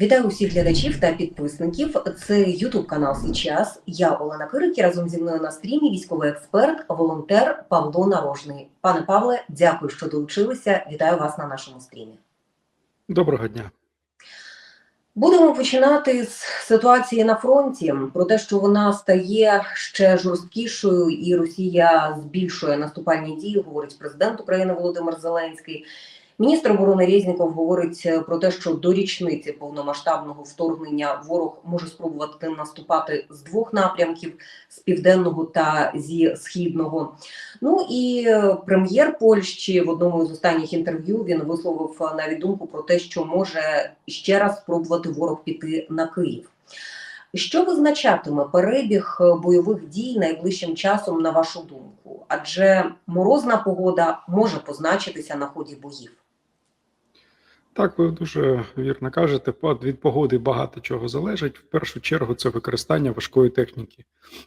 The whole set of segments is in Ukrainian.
Вітаю усіх глядачів та підписників. Це Ютуб канал Сейчас. Я Олена Кирик і разом зі мною на стрімі військовий експерт, волонтер Павло Нарожний. Пане Павле, дякую, що долучилися. Вітаю вас на нашому стрімі. Доброго дня. Будемо починати з ситуації на фронті про те, що вона стає ще жорсткішою, і Росія збільшує наступальні дії. Говорить президент України Володимир Зеленський. Міністр оборони Резніков говорить е, про те, що до річниці повномасштабного вторгнення ворог може спробувати наступати з двох напрямків: з південного та зі східного. Ну і е, прем'єр Польщі в одному з останніх інтерв'ю він висловив е, навіть думку про те, що може ще раз спробувати ворог піти на Київ. Що визначатиме перебіг бойових дій найближчим часом, на вашу думку? Адже морозна погода може позначитися на ході боїв. Так, ви дуже вірно кажете. Від погоди багато чого залежить. В першу чергу це використання важкої техніки.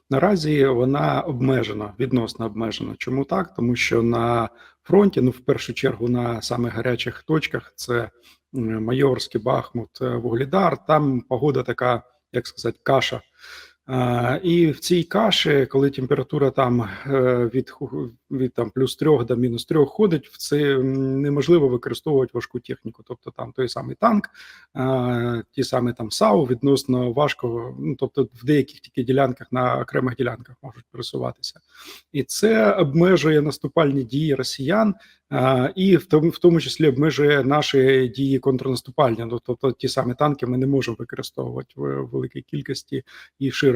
Наразі вона обмежена, відносно обмежена. Чому так? Тому що на фронті, ну в першу чергу, на самих гарячих точках це Майорський, Бахмут, е, Вугледар. Там погода така, як сказати, каша. І в цій каші, коли температура там е, від, від там плюс 3 до мінус 3 ходить, це неможливо використовувати важку техніку. Тобто там той самий танк, ті самі там САУ відносно важко, ну тобто в деяких тільки ділянках на окремих ділянках можуть пересуватися, і це обмежує наступальні дії росіян. І в тому, в тому числі обмежує наші дії контрнаступальні. Ну, тобто ті самі танки ми не можемо використовувати в великій кількості і широко.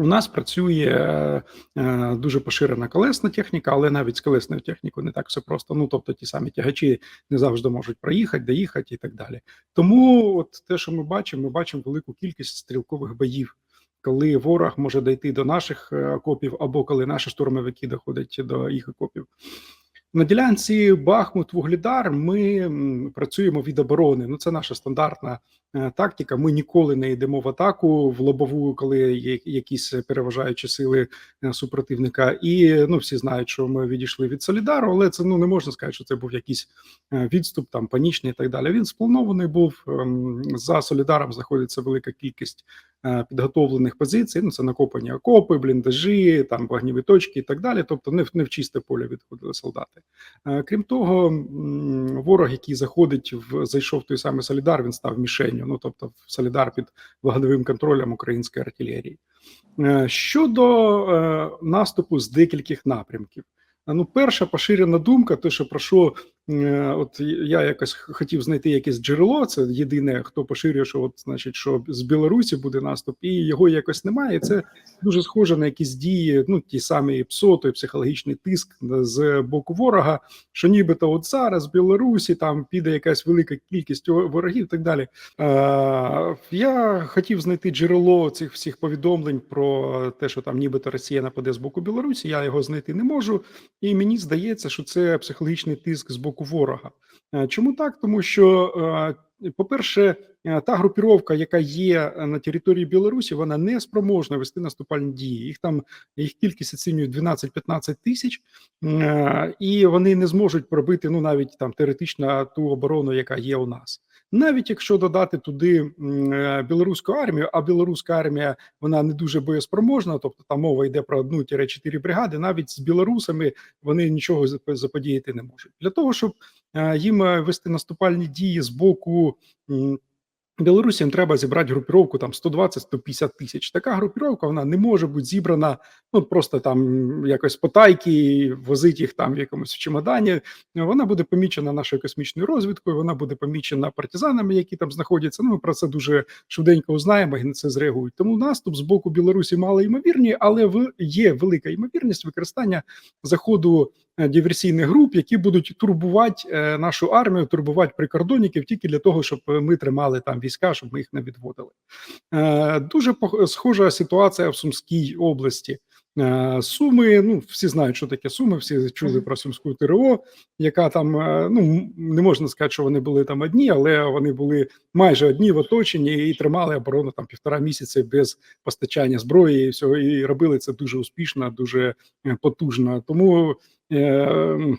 У нас працює е, е, дуже поширена колесна техніка, але навіть з колесною технікою не так все просто. Ну тобто ті самі тягачі не завжди можуть проїхати, доїхати і так далі. Тому, от те, що ми бачимо, ми бачимо велику кількість стрілкових боїв. Коли ворог може дійти до наших е, окопів, або коли наші штурмовики доходять до їх окопів. На ділянці Бахмут Вугледар ми працюємо від оборони. Ну це наша стандартна тактика. Ми ніколи не йдемо в атаку в лобову, коли є якісь переважаючі сили е, супротивника. І ну всі знають, що ми відійшли від Солідару, але це ну не можна сказати, що це був якийсь е, відступ, там панічний і так далі. Він спланований був ем, за Солідаром. Знаходиться велика кількість е, підготовлених позицій. Ну це накопані окопи, бліндажі, там вогневі точки і так далі. Тобто не в не в чисте поле відходили солдати. Е, Крім того, ворог, який заходить в зайшов той самий Солідар, він став мішенню. Ну тобто, Солідар під вогневим контролем української артилерії. Е, Щодо е, наступу з декількох напрямків. Е, Ну, перша поширена думка, те, що про що от я якось хотів знайти якесь джерело. Це єдине, хто поширює, що от значить, що з Білорусі буде наступ, і його якось немає. Це дуже схоже на якісь дії, ну ті самі ПСО, той психологічний тиск з боку ворога, що нібито от зараз в Білорусі там піде якась велика кількість ворогів, і так далі. Е, я хотів знайти джерело цих всіх повідомлень про те, що там нібито Росія нападе з боку Білорусі. Я його знайти не можу, і мені здається, що це психологічний тиск з боку ворога. Е, Чому так? Тому що, е, по-перше, е, та групіровка, яка є на території Білорусі, вона не спроможна вести наступальні дії. Їх там їх кількість оцінюють 12-15 тисяч, і вони не зможуть пробити ну навіть там теоретично ту оборону, яка є у нас. Навіть якщо додати туди е, білоруську армію, а білоруська армія вона не дуже боєспроможна, тобто там мова йде про одну чотири бригади. Навіть з білорусами вони нічого зап- заподіяти не можуть. Для того щоб е, їм е, вести наступальні дії з боку. Білорусі треба зібрати групіровку там 120-150 тисяч. Така групіровка вона не може бути зібрана ну просто там якось потайки, возить їх там в якомусь чемодані. Вона буде помічена нашою космічною розвідкою. Вона буде помічена партизанами, які там знаходяться. Ну ми про це дуже швиденько узнаємо і на це зреагують. Тому наступ з боку Білорусі мало ймовірні, але в є велика ймовірність використання заходу е, диверсійних груп, які будуть турбувати е, нашу армію, турбувати прикордонників тільки для того, щоб е, ми тримали там війська, щоб ми їх не відводили. Е, Дуже схожа ситуація в Сумській області. Е, Суми, ну всі знають, що таке Суми, всі чули про Сумську ТРО, яка там е, ну не можна сказати, що вони були там одні, але вони були майже одні в оточенні і тримали оборону там півтора місяці без постачання зброї і всього, і робили це дуже успішно, дуже потужно. Тому е,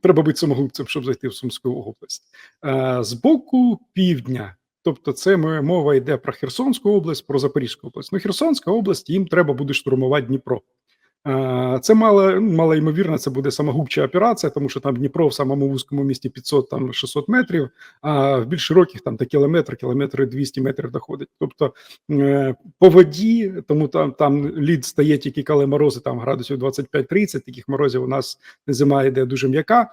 треба бути самогубцем, щоб зайти в Сумську область. Е, з боку півдня, тобто, це мова йде про Херсонську область, про Запорізьку область. Ну, Херсонська область їм треба буде штурмувати Дніпро. Е, Це мало, мало ймовірно, це буде самогубча операція, тому що там Дніпро в самому вузькому місті 500 там 600 метрів, а в більш широких там до кілометр, кілометри 200 метрів доходить. Тобто е, по воді, тому там там лід стає тільки коли морози там градусів 25-30, таких морозів у нас зима йде дуже м'яка,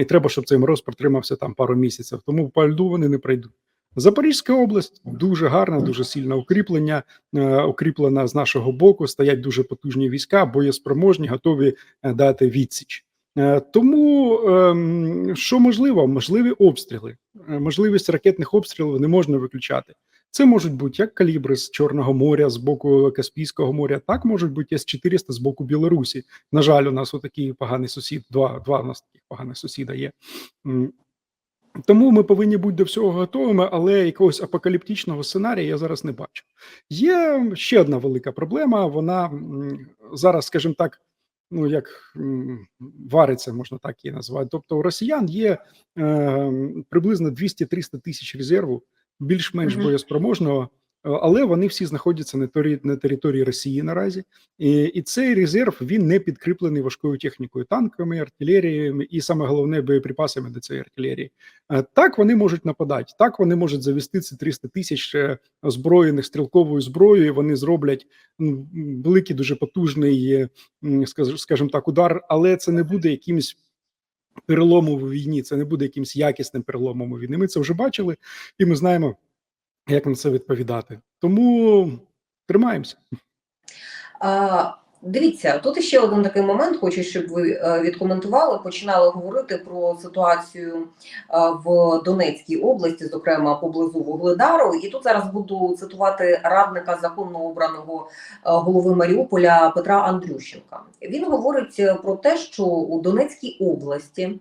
і треба, щоб цей мороз протримався там пару місяців. Тому по льду вони не пройдуть. Запорізька область дуже гарна, дуже сильне укріплення, е, укріплена з нашого боку. Стоять дуже потужні війська, боєспроможні, готові е, дати відсіч. Е, Тому ем, що можливо, можливі обстріли, можливість ракетних обстрілів не можна виключати. Це можуть бути як калібри з Чорного моря, з боку Каспійського моря, так можуть бути С-400 з боку Білорусі. На жаль, у нас отакий поганий сусід. Два, два у нас таких поганих сусіда є. Тому ми повинні бути до всього готовими, але якогось апокаліптичного сценарія я зараз не бачу. Є ще одна велика проблема. Вона зараз, скажімо так, ну як вариться, можна так її назвати. Тобто, у росіян є е, приблизно 200-300 тисяч резерву, більш-менш боєспроможного, але вони всі знаходяться на території, на території Росії наразі. І, і цей резерв він не підкріплений важкою технікою, танками, артилеріями і саме головне боєприпасами до цієї артилерії. Е, Так вони можуть нападати, так вони можуть завести ці 300 тисяч е, озброєних стрілковою зброєю. Вони зроблять ну, великий, дуже потужний, е, скажімо так, удар, але це не буде якимось. Переломом у війні це не буде якимось якісним переломом у війні. Ми це вже бачили, і ми знаємо, як на це відповідати. Тому тримаємося. А, дивіться, тут ще один такий момент. Хочу, щоб ви е, відкоментували. Починали говорити про ситуацію е, в Донецькій області, зокрема поблизу Вугледару. І тут зараз буду цитувати радника законно обраного е, голови Маріуполя Петра Андрющенка. Він говорить про те, що у Донецькій області.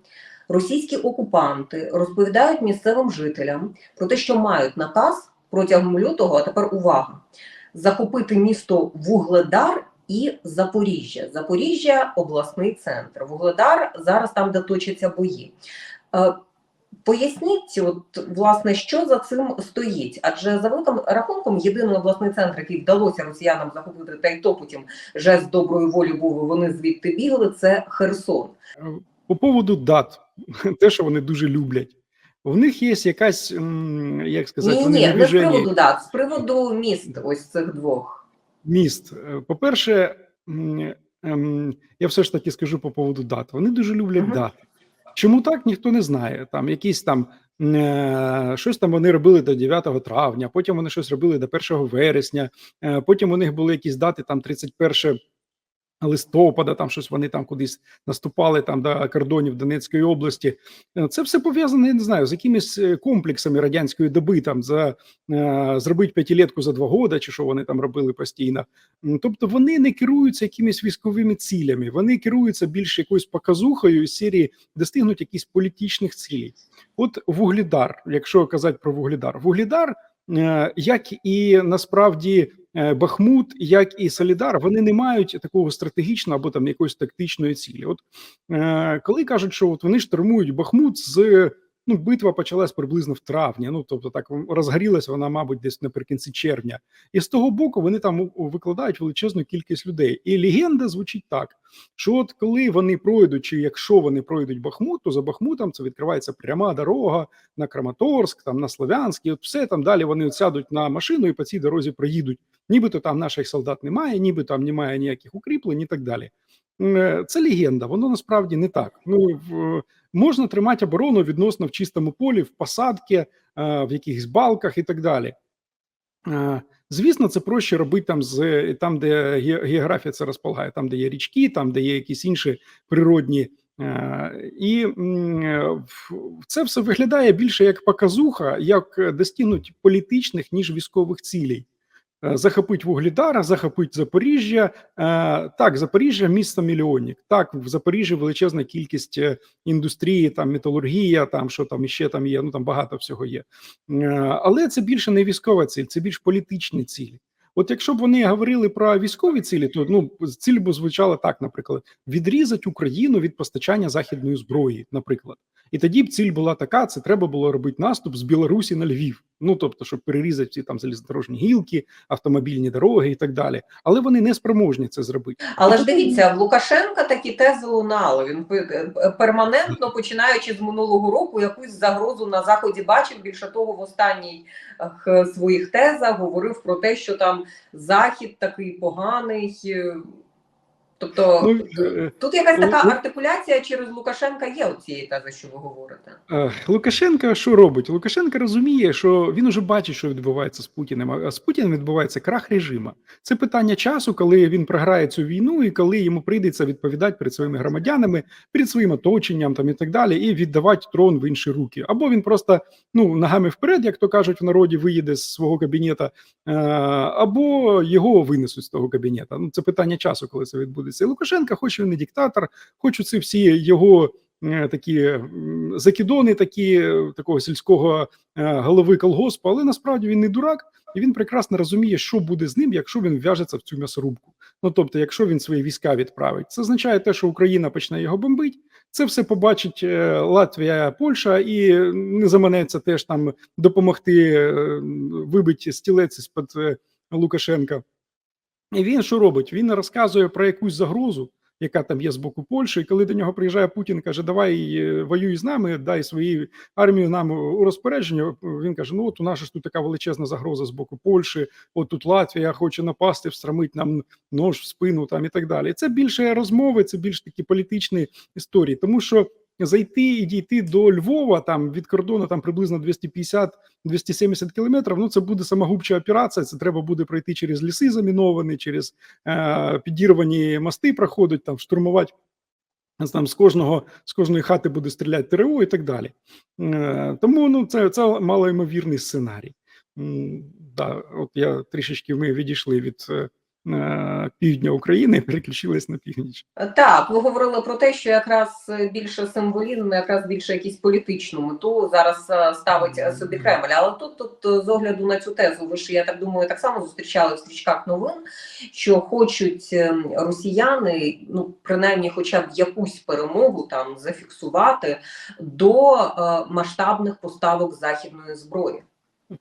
Російські окупанти розповідають місцевим жителям про те, що мають наказ протягом лютого, а тепер увага, захопити місто Вугледар і Запоріжжя. Запоріжжя обласний центр. Вугледар зараз там, де точаться бої. Е, Поясніть, от власне, що за цим стоїть? Адже за великим рахунком, єдиний обласний центр, який вдалося росіянам захопити, та й то потім жест доброї волі був, вони звідти бігли. Це Херсон. Е, По поводу дат, те, що вони дуже люблять. В них є якась, як сказати, Ні, ні, не з приводу дат, з приводу міст, ось цих двох. міст. Е, По-перше, ем, я все ж таки скажу по поводу дат. Вони дуже люблять Мгм. дати. Чому так, ніхто не знає. Там якісь там е, щось там вони робили до 9 травня, потім вони щось робили до 1 вересня, е, потім у них були якісь дати там 31 листопада, там щось вони там кудись наступали там до кордонів Донецької області. Е, Це все пов'язане, я не знаю, з якимись е, комплексами радянської доби, там за е, зробити п'ятилетку за два года, чи що вони там робили постійно. Тобто вони не керуються якимись військовими цілями, вони керуються більш якоюсь показухою з серії достигнуть якісь політичних цілей. От Вугледар, якщо казати про Вугледар, е, як і насправді Бахмут, як і Солідар, вони не мають такого стратегічного або там якоїсь тактичної цілі. От е, коли кажуть, що от вони штурмують Бахмут з ну, битва почалась приблизно в травні. Ну тобто так розгорілася вона, мабуть, десь наприкінці червня. І з того боку вони там викладають величезну кількість людей. І легенда звучить так: що от коли вони пройдуть, чи якщо вони пройдуть Бахмут, то за Бахмутом це відкривається пряма дорога на Краматорськ, там на Слов'янськ, і от все там далі вони сядуть на машину і по цій дорозі проїдуть. Нібито там наших солдат немає, ніби там немає ніяких укріплень і так далі. Е, Це легенда, воно насправді не так. Ну можна тримати оборону відносно в чистому полі, в посадці, е, в якихось балках і так далі. Е, Звісно, це проще робити там з там, де географія це розполагає, там, де є річки, там, де є якісь інші природні. І це все виглядає більше як показуха, як достигнуть політичних ніж військових цілей. Е, Захопить Вугледара, захопить Запоріжжя. Е, Так, Запоріжжя місто мільйонник. Так, в Запоріжжі величезна кількість е, індустрії, там металургія, там що там іще там є. Ну там багато всього є. Але це більше не військова ціль, це більш політичні цілі. От якщо б вони говорили про військові цілі, то ну ціль би звучала так, наприклад, відрізати Україну від постачання західної зброї, наприклад, і тоді б ціль була така: це треба було робити наступ з Білорусі на Львів. Ну тобто, щоб перерізати всі там залізнодорожні гілки, автомобільні дороги і так далі. Але вони не спроможні це зробити. Але ж дивіться, в Лукашенка такі тези лунали. Він пе- е, перманентно, починаючи з минулого року, якусь загрозу на заході бачив. Більше того, в останніх е, своїх тезах говорив про те, що там захід такий поганий. Е, Тобто Ну, е, тут якась така ну, артикуляція через Лукашенка є у цієї тези, що ви говорите. Е, Лукашенко що робить? Лукашенко розуміє, що він уже бачить, що відбувається з Путіним. А з Путіним відбувається крах режиму. Це питання часу, коли він програє цю війну, і коли йому прийдеться відповідати перед своїми громадянами, перед своїм оточенням там і так далі, і віддавати трон в інші руки. Або він просто ну ногами вперед, як то кажуть в народі, виїде з свого кабінета, е, або його винесуть з того кабінета. Ну це питання часу, коли це відбудеться. І Лукашенко, хоч він не диктатор, хоч ці всі його е, такі закидони, такі е, такого сільського е, голови колгоспу, але насправді він не дурак, і він прекрасно розуміє, що буде з ним, якщо він в'яжеться в цю м'ясорубку. Ну тобто, якщо він свої війська відправить, це означає те, що Україна почне його бомбити. Це все побачить Латвія, Польща, і не заманеться теж там допомогти вибити стілець з під Лукашенка. І він що робить? Він розказує про якусь загрозу, яка там є з боку Польщі. І коли до нього приїжджає Путін, каже: Давай е, воюй з нами, дай свою армію нам у розпорядження. Він каже: Ну от у нас ж тут така величезна загроза з боку Польщі. От тут Латвія хоче напасти, встромить нам нож в спину там і так далі. Це більше розмови, це більш такі політичні історії, тому що. Зайти і дійти до Львова там від кордону там приблизно 250-270 кілометрів. Ну це буде самогубча операція. Це треба буде пройти через ліси заміновані, через е, підірвані мости, проходить там штурмувати. Там з кожного з кожної хати буде стріляти ТРО і так далі. Е, тому ну це це малоймовірний сценарій. М, Да, от я трішечки ми відійшли від е, півдня України, і переключились на північ. Так, ви говорили про те, що якраз більше символізм, якраз більше якісь політичну мету зараз е, ставить е, собі Кремль. Але тут, тут е, з огляду на цю тезу, ви ж я так думаю, так само зустрічали в стрічках новин, що хочуть е, росіяни, ну принаймні, хоча б якусь перемогу там зафіксувати до е, масштабних поставок західної зброї.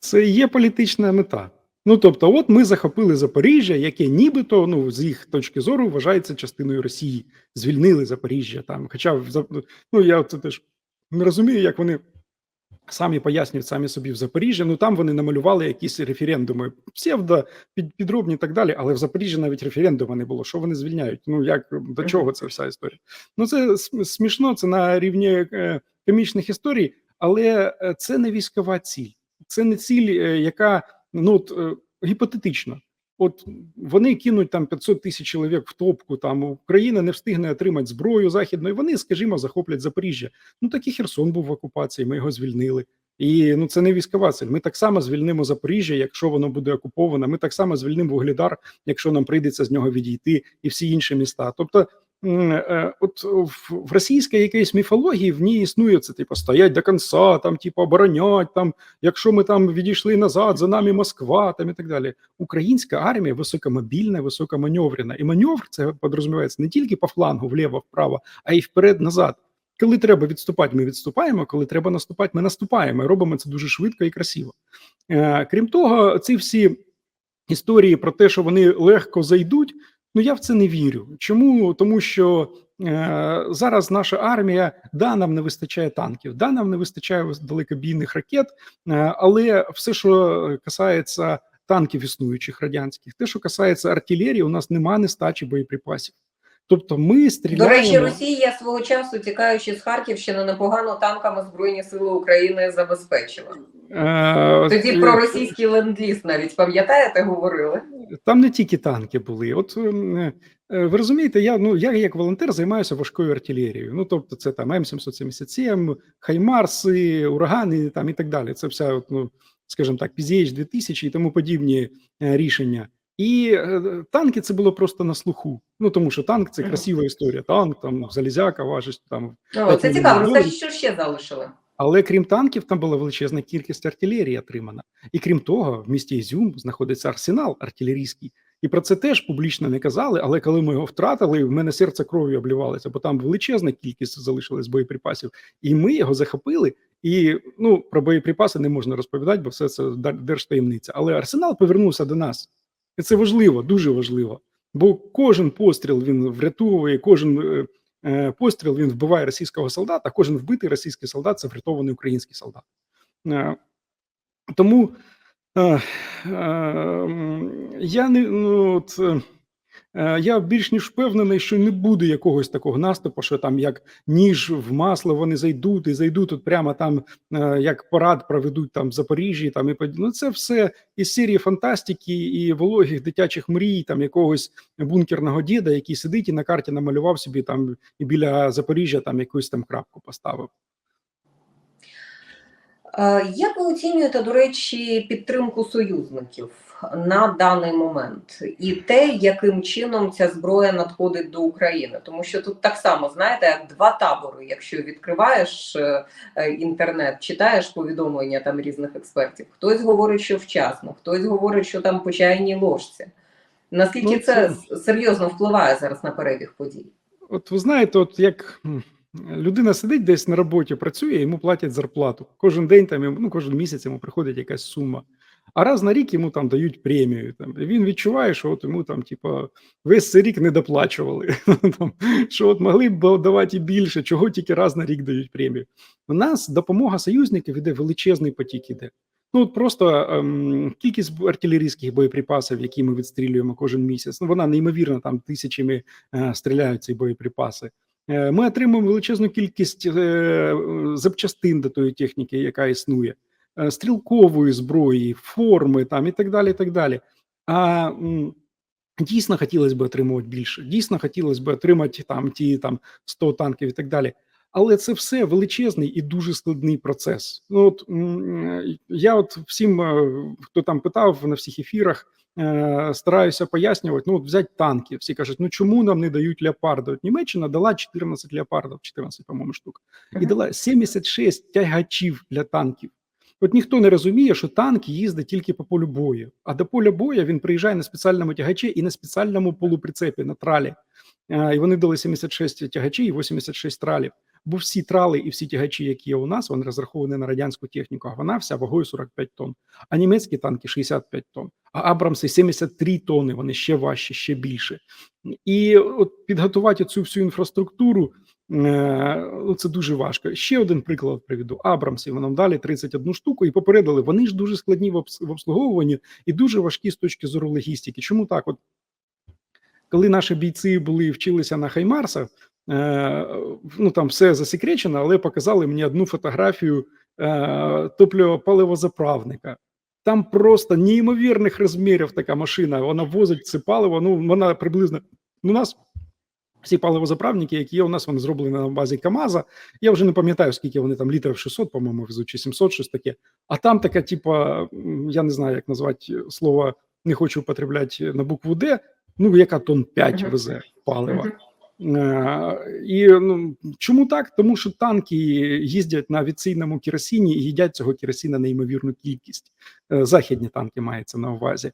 Це є політична мета. Ну тобто, от ми захопили Запоріжжя, яке нібито ну з їх точки зору вважається частиною Росії. Звільнили Запоріжжя там. Хоча ну я це теж не розумію, як вони самі пояснюють самі собі в Запоріжжі. Ну там вони намалювали якісь референдуми, псевдо, під, підробні і так далі. Але в Запоріжжі навіть референдуму не було. Що вони звільняють? Ну як до чого це вся історія? Ну це смішно, це на рівні е, комічних історій, але е, це не військова ціль. Це не ціль, е, яка ну от, е, гіпотетично. От вони кинуть там 500 тисяч чоловік в топку. Там Україна не встигне отримати зброю західну, Вони, скажімо, захоплять Запоріжжя. Ну так і Херсон був в окупації. Ми його звільнили. І ну це не військова ціль. Ми так само звільнимо Запоріжжя, якщо воно буде окуповане. Ми так само звільнимо Вугледар, якщо нам прийдеться з нього відійти, і всі інші міста. Тобто, от в, в російській якоїсь міфології в ній існує це, типу, стоять до кінця, там, типу, оборонять там. Якщо ми там відійшли назад, за нами Москва, там і так далі. Українська армія високомобільна, високоманеврена. І маневр це підрозумівається не тільки по флангу, вліво, вправо, а й вперед-назад. Коли треба відступати, ми відступаємо. Коли треба наступати, ми наступаємо. І робимо це дуже швидко і красиво. Е, крім того, ці всі історії про те, що вони легко зайдуть. Ну я в це не вірю. Чому? Тому що е, зараз наша армія да нам не вистачає танків, да нам не вистачає далекобійних ракет, е, але все, що касається танків існуючих радянських, те, що касається артилерії, у нас нема нестачі боєприпасів. Тобто ми До речі, Росія свого часу, тікаючи з Харківщини, непогано танками Збройні Сили України забезпечила. Е, Тоді е, про російський ленд-ліз навіть пам'ятаєте, говорили. Там не тільки танки були. От ем, е, е, ви розумієте, я ну я як волонтер займаюся важкою артилерією. Ну тобто, це там М777, Хаймарси, урагани там і так далі. Це вся, от, ну скажімо так, PZH 2000 і тому подібні е, рішення. І е, танки це було просто на слуху. Ну тому що танк це красива історія. Танк там залізяка важить там О, це цікаво. ну, Розкажіть, що ще залишили? Але крім танків, там була величезна кількість артилерії отримана. І крім того, в місті Ізюм знаходиться арсенал артилерійський. І про це теж публічно не казали. Але коли ми його втратили, в мене серце кров'ю облівалося, бо там величезна кількість залишилась боєприпасів, і ми його захопили. І ну про боєприпаси не можна розповідати, бо все це дар- держтаємниця. Але арсенал повернувся до нас, і це важливо, дуже важливо. Бо кожен постріл він врятовує, кожен е, е, постріл він вбиває російського солдата. Кожен вбитий російський солдат це врятований український солдат. Е, тому е, е, я не ну, от, е, я більш ніж впевнений, що не буде якогось такого наступу, що там як ніж в масло вони зайдуть і зайдуть от прямо там, е, як парад проведуть там в Запоріжжі. Там і ну, це все із серії фантастики і вологих дитячих мрій, там якогось бункерного діда, який сидить і на карті намалював собі там і біля Запоріжжя там якусь там крапку поставив. Е, Як ви оцінюєте, до речі, підтримку союзників на даний момент і те, яким чином ця зброя надходить до України? Тому що тут так само знаєте, як два табори. Якщо відкриваєш е, е, інтернет, читаєш повідомлення там різних експертів, хтось говорить, що вчасно, хтось говорить, що там по чайній ложці. Наскільки Ну, це це- серйозно впливає зараз на перебіг подій? От ви знаєте, от як людина сидить десь на роботі, працює, йому платять зарплату. Кожен день там ну кожен місяць йому приходить якась сума. А раз на рік йому там дають премію. Там і він відчуває, що от йому там, типа, весь цей рік не доплачували. там, що от могли б давати і більше, чого тільки раз на рік дають премію. У нас допомога союзників іде величезний потік іде. Ну от просто ем, кількість артилерійських боєприпасів, які ми відстрілюємо кожен місяць, ну вона неймовірна, там тисячами е, стріляють ці боєприпаси. Е, Ми отримуємо величезну кількість е, запчастин до тої техніки, яка існує, стрілкової зброї, форми там і так далі. І так далі. А дійсно хотілося б отримувати більше. Дійсно хотілося б отримати там ті там 100 танків і так далі. Але це все величезний і дуже складний процес. Ну от я, от всім, хто там питав на всіх ефірах, стараюся пояснювати. Ну, от взяти танки. Всі кажуть, ну чому нам не дають леопарди? От Німеччина дала 14 леопардів, 14, по-моєму, штук, і дала 76 тягачів для танків. От ніхто не розуміє, що танк їздить тільки по полю бою. А до поля бою він приїжджає на спеціальному тягачі і на спеціальному полуприцепі на тралі. Е, І вони дали 76 тягачі і 86 тралів. Бо всі трали і всі тягачі, які є у нас, вони розраховані на радянську техніку, а вона вся вагою 45 тонн. А німецькі танки 65 тонн. А Абрамси 73 тонни, вони ще важчі, ще більше. І от підготувати цю всю інфраструктуру це дуже важко. Ще один приклад приведу. Абрамсів нам дали 31 штуку і попередили. Вони ж дуже складні в обслуговуванні і дуже важкі з точки зору логістики. Чому так? От коли наші бійці були вчилися на Хаймарсах, е, ну там все засекречено, але показали мені одну фотографію е, топливо-паливозаправника. Там просто неймовірних розмірів така машина. Вона возить це паливо. Ну вона приблизно у нас. Всі паливозаправники, які є у нас, вони зроблені на базі КАМАЗа. Я вже не пам'ятаю, скільки вони там літрів 600, по-моєму, везуть, чи 700, щось таке. А там така, типа, я не знаю, як назвати слово, не хочу употребляти на букву Д, ну, яка тонн 5 везе палива. Е, І ну чому так? Тому що танки їздять на авіаційному керосині і їдять цього керосина неймовірну кількість. Е, Західні танки мається на увазі.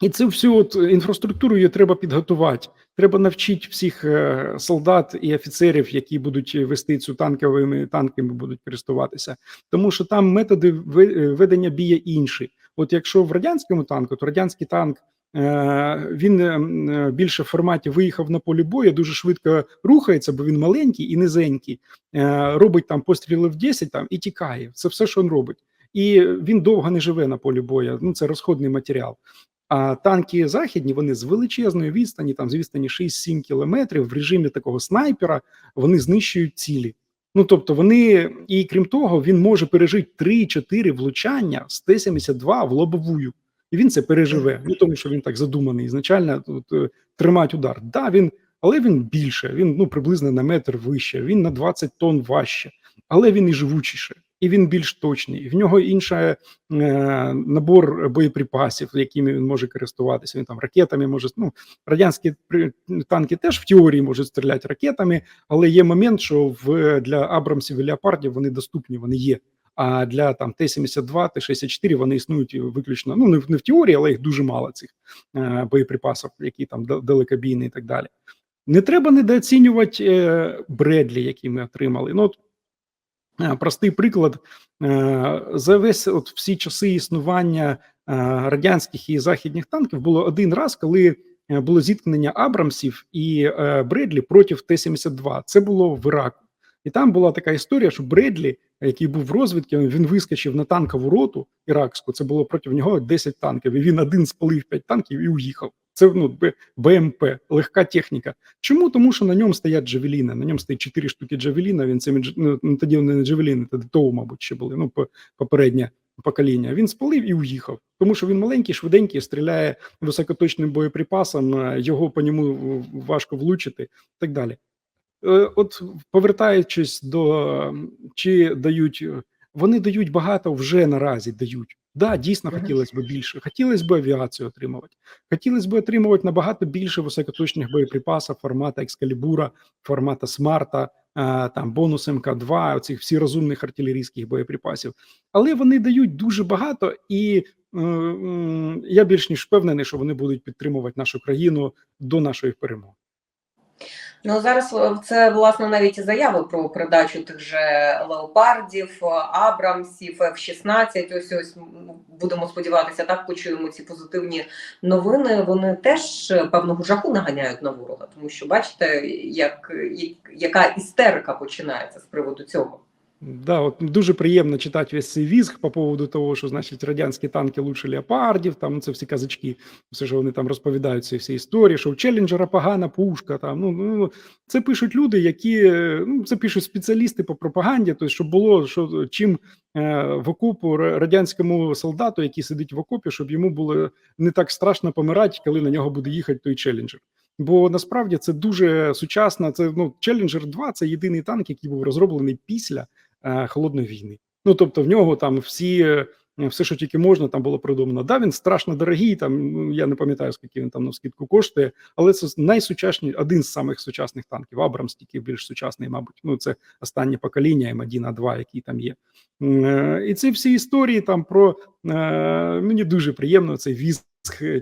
І цю всю от інфраструктуру її треба підготувати. Треба навчити всіх е, солдат і офіцерів, які будуть вести цю танковими танками, будуть користуватися, тому що там методи е, ведення бія інші. От якщо в радянському танку, то радянський танк е, він більше в форматі виїхав на полі бою, дуже швидко рухається, бо він маленький і низенький, робить там пострілів 10 там і тікає. Це все, що він робить. І він довго не живе на полі бою. Ну це розходний матеріал. А танки західні вони з величезної відстані, там з відстані 6-7 кілометрів в режимі такого снайпера вони знищують цілі. Ну тобто вони, і крім того, він може пережити 3-4 влучання з Т-72 в лобовую. І він це переживе. Ну тому що він так задуманий ізначально тут е, тримати удар. Да, він, але він більше, він ну приблизно на метр вище, він на 20 тонн важче, але він і живучіше. І він більш точний. В нього інший е, набор боєприпасів, якими він може користуватися. Він там ракетами може ну радянські танки теж в теорії можуть стріляти ракетами, але є момент, що в для Абрамсів і Леопардів вони доступні, вони є. А для там Т-72, Т-64 вони існують виключно ну не в, не в теорії, але їх дуже мало цих е, боєприпасів, які там да- далекобійні і так далі. Не треба недооцінювати е, Бредлі, які ми отримали. Ну, от, простий приклад. Е, за весь от всі часи існування е, радянських і західних танків було один раз, коли е, було зіткнення Абрамсів і е, Бредлі проти Т-72. Це було в Іраку. І там була така історія, що Бредлі, який був в розвідці, він вискочив на танкову роту іракську. Це було проти нього 10 танків. І він один спалив 5 танків і уїхав. Це ну БМП, легка техніка. Чому? Тому що на ньому стоять джавеліни. На ньому стоїть 4 штуки джавеліна. Він цими ну, ну, тоді не джавеліни, тоді ТОУ, мабуть, ще були. Ну, по- попереднє покоління. Він спалив і уїхав, тому що він маленький, швиденький, стріляє високоточним боєприпасом. Його по ньому важко влучити, і так далі. Е, От повертаючись до чи дають вони дають багато вже наразі дають. Да, дійсно хотілося б більше. Хотілося б авіацію отримувати. Хотілося б отримувати набагато більше високоточних боєприпасів формата Екскалібура, формата Смарта, там бонус МК2, оцих всі розумних артилерійських боєприпасів. Але вони дають дуже багато, і е, я більш ніж впевнений, що вони будуть підтримувати нашу країну до нашої перемоги. Ну зараз е, це власне навіть заяви про передачу тих же леопардів, е, Абрамсів, F-16. Ось ось будемо сподіватися, так почуємо ці позитивні новини. Вони теж е, певного жаху наганяють на ворога, тому що бачите, як, як яка істерика починається з приводу цього. Да, от дуже приємно читати весь цей візг по поводу того, що значить радянські танки лучше леопардів. Там ну, це всі казачки, все що вони там розповідають ці всі історії, що у Челленджера погана пушка. Там ну, ну це пишуть люди, які ну це пишуть спеціалісти по пропаганді. Тобто, щоб було що чим е, в окопу радянському солдату, який сидить в окопі, щоб йому було не так страшно помирати, коли на нього буде їхати той челленджер. Бо насправді це дуже сучасно. Це ну Challenger 2 це єдиний танк, який був розроблений після холодної війни. Ну тобто в нього там всі, е, все, що тільки можна, там було придумано. Да, він страшно дорогий. Там ну, я не пам'ятаю, скільки він там на скидку коштує, але це найсучасний, один з самих сучасних танків. Абрамс тільки більш сучасний, мабуть. Ну це останнє покоління М1 А2, який там є. Е, І ці всі історії там про е, мені дуже приємно цей візг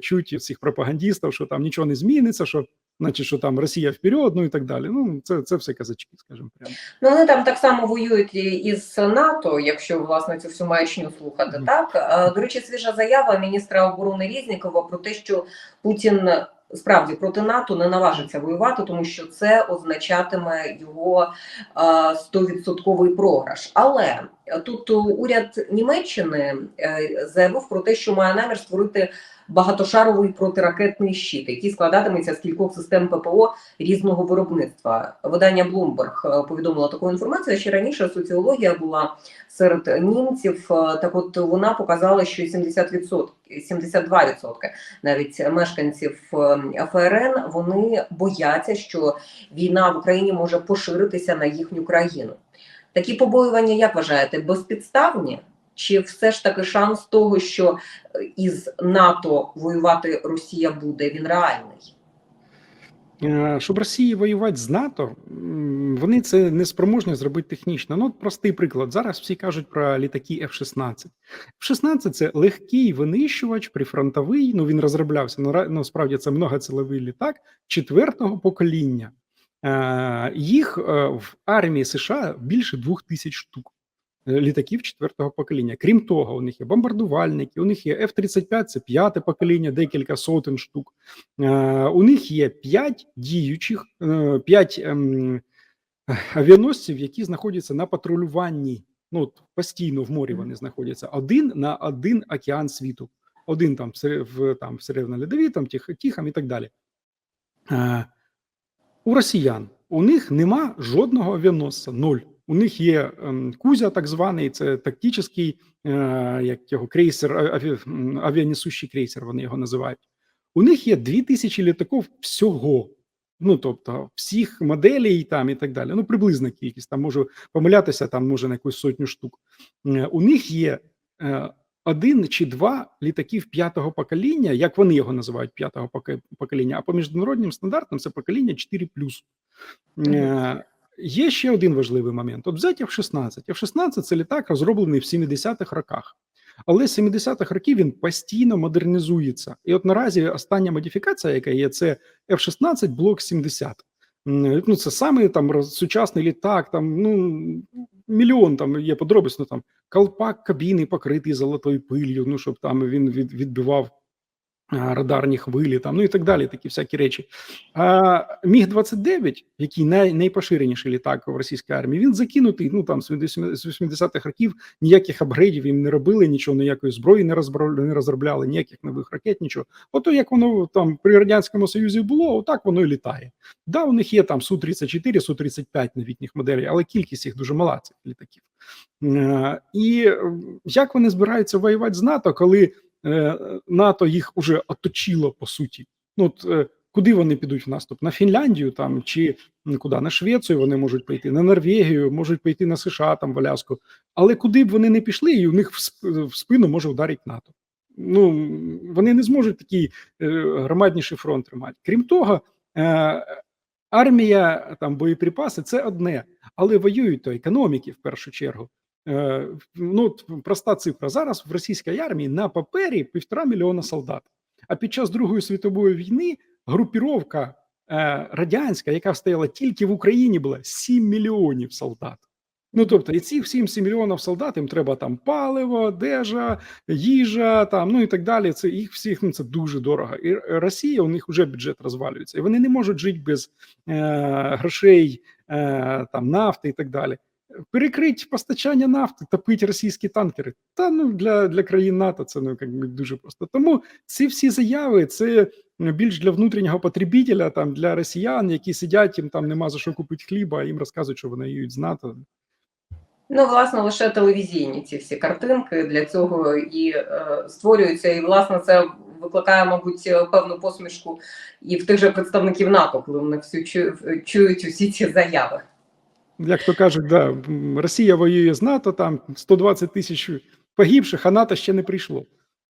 чуть цих пропагандістів, що там нічого не зміниться, що значить, що там Росія вперед, ну і так далі. Ну це, це все казачки, скажімо прямо. Ну, вони там так само воюють із НАТО, якщо власне цю всю маячню слухати. Мгм. Так до речі, свіжа заява міністра оборони Різнікова про те, що Путін справді проти НАТО не наважиться воювати, тому що це означатиме його стовідсотковий програш. Але тут уряд Німеччини е, заявив про те, що має намір створити багатошаровий протиракетний щит, який складатиметься з кількох систем ППО різного виробництва. Видання Bloomberg е, повідомило таку інформацію. Ще раніше соціологія була серед німців. е, Так, от вона показала, що 70%, 72% навіть мешканців е, ФРН вони бояться, що війна в Україні може поширитися на їхню країну. Такі побоювання, як вважаєте, безпідставні? Чи все ж таки шанс того, що е, із НАТО воювати Росія буде, він реальний? Е, Щоб Росії воювати з НАТО, вони це не спроможні зробити технічно. Ну, простий приклад. Зараз всі кажуть про літаки F-16. F-16 – це легкий винищувач, прифронтовий. Ну він розроблявся. Ну, ра- ну це многоціловий літак четвертого покоління. Е, Їх в армії США більше двох тисяч штук. Е, Літаків четвертого покоління. Крім того, у них є бомбардувальники, у них є F-35, це п'яте покоління, декілька сотень штук. Е, У них є 5 діючих, 5 авіаносців, які знаходяться на патрулюванні. Ну от постійно в морі вони знаходяться один на один океан світу. Один там в там в Середньо-Ледові, там Тих, Тихом і так далі. Е, у росіян у них нема жодного авіаносця, ноль. У них є ем, Кузя, так званий, це тактичний, е, як його крейсер, авіанесущий крейсер, вони його називають. У них є 2000 літаків всього. Ну тобто всіх моделей там і так далі. Ну приблизна кількість. Там можу помилятися, там може на якусь сотню штук. Е, У них є е, один чи два літаків п'ятого покоління, як вони його називають п'ятого покоління. А по міжнародним стандартам це покоління 4 Е, Є ще один важливий момент. От взяти F-16. F-16 – це літак, розроблений в 70-х роках. Але з 70-х років він постійно модернізується. І от наразі остання модифікація, яка є, це F-16 Block 70. Ну, це саме там сучасний літак, там ну мільйон там є подробиць, ну там колпак кабіни покритий золотою пилью, ну щоб там він від, відбивав радарні хвилі, там ну і так далі, такі всякі речі. А Міг 29 який най, найпоширеніший літак в російській армії, він закинутий. Ну там з 80-х років ніяких апгрейдів їм не робили, нічого ніякої зброї не не розробляли, ніяких нових ракет, нічого. Ото як воно там при радянському союзі було, отак воно і літає. Да, у них є там су 34 су 35 новітніх моделей, але кількість їх дуже мала цих літаків. Е, І як вони збираються воювати з НАТО, коли НАТО їх уже оточило по суті? Ну от, е, куди вони підуть в наступ? На Фінляндію там чи куди? На Швецію вони можуть пойти, на Норвегію, можуть пойти на США там в Аляску. Але куди б вони не пішли, і у них в спину може вдарити НАТО. Ну вони не зможуть такий е, громадніший фронт тримати. Крім того, е, армія там боєприпаси це одне, але воюють то економіки в першу чергу. Е, ну, проста цифра. Зараз в російській армії на папері півтора мільйона солдат. А під час Другої світової війни групіровка е, радянська, яка стояла тільки в Україні, була 7 мільйонів солдат. Ну тобто, і ці всім 7 мільйонів солдат їм треба там паливо, одежа, їжа, там ну і так далі. Це їх всіх ну це дуже дорого. І Росія у них вже бюджет розвалюється, і вони не можуть жити без е, грошей, е, там нафти і так далі. Перекрить постачання нафти, топить російські танкери. Та ну для, для країн НАТО це ну як дуже просто. Тому ці всі заяви це більш для внутрішнього потребітеля, там для росіян, які сидять, їм там нема за що купити хліба, а їм розказують, що вони воюють з НАТО. Ну, власне, лише телевізійні ці всі картинки для цього і е, створюються. І власне це викликає, мабуть, певну посмішку і в тих же представників НАТО, коли вони всю чу- чують усі ці заяви. Як то кажуть, да, Росія воює з НАТО, там 120 тисяч погибших, а НАТО ще не прийшло.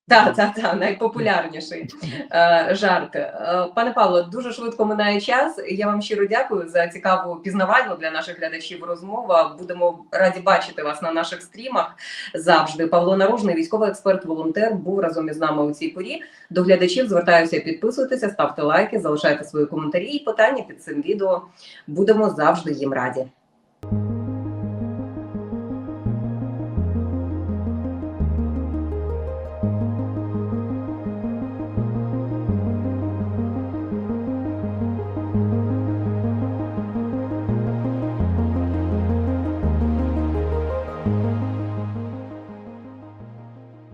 Так, так, так, найпопулярніший е, жарт. Е, пане Павло, дуже швидко минає час. Я вам щиро дякую за цікаву пізнавальну для наших глядачів розмову. Будемо раді бачити вас на наших стрімах завжди. Павло Наружний, військовий експерт, волонтер, був разом із нами у цій порі. До глядачів звертаюся, підписуйтеся, ставте лайки, залишайте свої коментарі і питання під цим відео. Будемо завжди їм раді. thank you